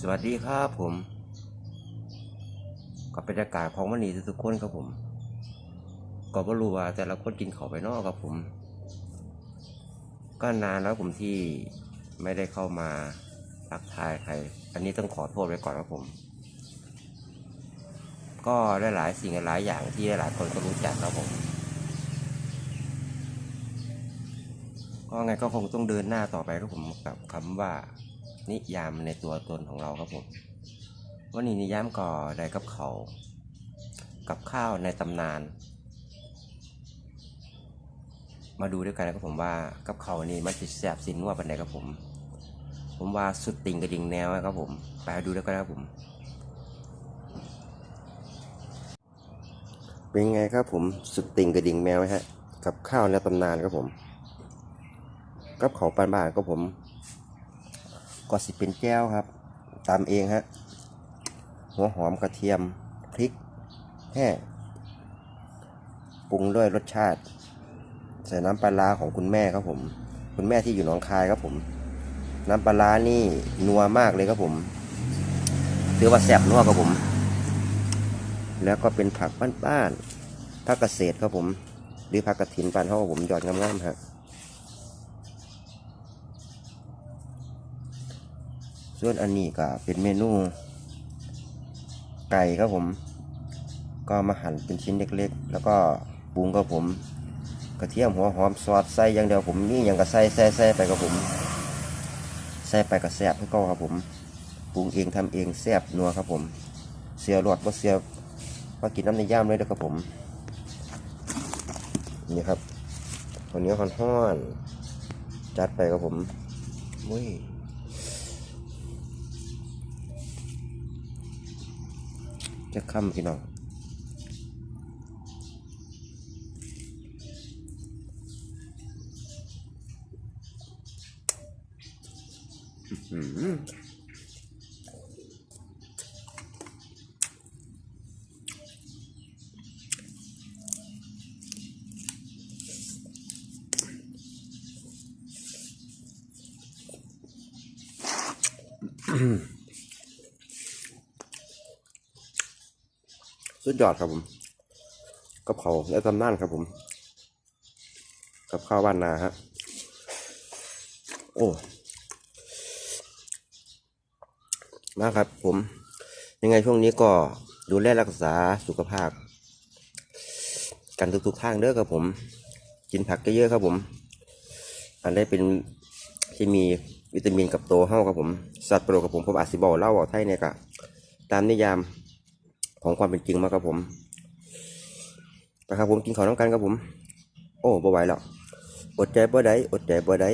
สวัสดีครับผมกับบรรยากาศของวันนี้ทุกคนครับผมก็ไม่รู้ว่าแต่ละคนกินเขาวไปนอกครับผม ก็นานแล้วผมที่ไม่ได้เข้ามาทักทายใคร อันนี้ต้องขอโทษไว้ก่อนครับผม ก็ได้หลายสิ่งหลายอย่างที่หลายคนก็รู้จักครับผมก็ไงก็คงต้องเดินหน้าต่อไปครับผมกับคำว่า นิยามในตัวตนของเราครับผมวันนี้นิยามก็ได้กับเขา กับข้าวในตำนาน มาดูด้วยกันนะครับผมว่ากับเขานี่มันจะแสบสินนัวปันไหนครับผม ผมว่าสุดติ่งกระดิ่งแนวนะครับผม ไปดูด้วยกันนะครับผมเป็นไงครับผมสุดติ่งกระดิ่งแมวไหมฮะกับข้าวในตำนานครับผม กับเขาปานบ้านครับผม ก็สิเป็นแก้วครับตามเองฮะหัวหอมกระเทียมพริกแห้งปรุงด้วยรสชาติ ใส่น้ำปลาร้าของคุณแม่ครับผม คุณแม่ที่อยู่หนองคายครับผม น้ำปลาร้านี่นัวมากเลยครับผมถือว่าแซ่บนัวครับผม แล้วก็เป็นผักบ้านๆผักเกษตรครับผม หรือผักกระถินปานเท่าผมหยอดงามๆฮะ ส่วนอันนี้ก็เป็นเมนู ไก่ครับผม ก็มาหั่นเป็นชิ้นเล็กๆ แล้วก็ปรุงครับผม กระเทียมหัวหอมซอสใส่อย่างเดียวผมนี่อย่างก็ใส่ใส่ใส่ไปครับผมใส่ไปก็แซ่บให้ก็ครับผมปรุงเองทำเองแซ่บนัวครับผม เสียรอดว่าเสียว่ากินน้ำในย่ามเลยเด้อครับผมนี่ครับคนนี้คนห้อนๆจัดไปครับผมมุ้ย จะค่ำพี่น้องอื้อหือ สุดยอดครับผมกับเขาและตำนานครับผม กับข้าวบ้านนาฮะโอ้มาครับผม ยังไงช่วงนี้ก็ดูแลรักษาสุขภาพ กันทุกๆทางเด้อครับผม กินผักเยอะๆครับผม อันได้เป็นที่มีวิตามินกับโตเฮ้าครับผม สัตว์โปรกับผมผมอาจสิบอกเล่าเอาไทยเนี่ยกะตามนิยาม ของความเป็นจริงมาครับผมนะครับผมกินข้าวน้ำกันครับผม โอ้บ่ไหวแล้วอดใจบ่ได้อดใจบ่ได้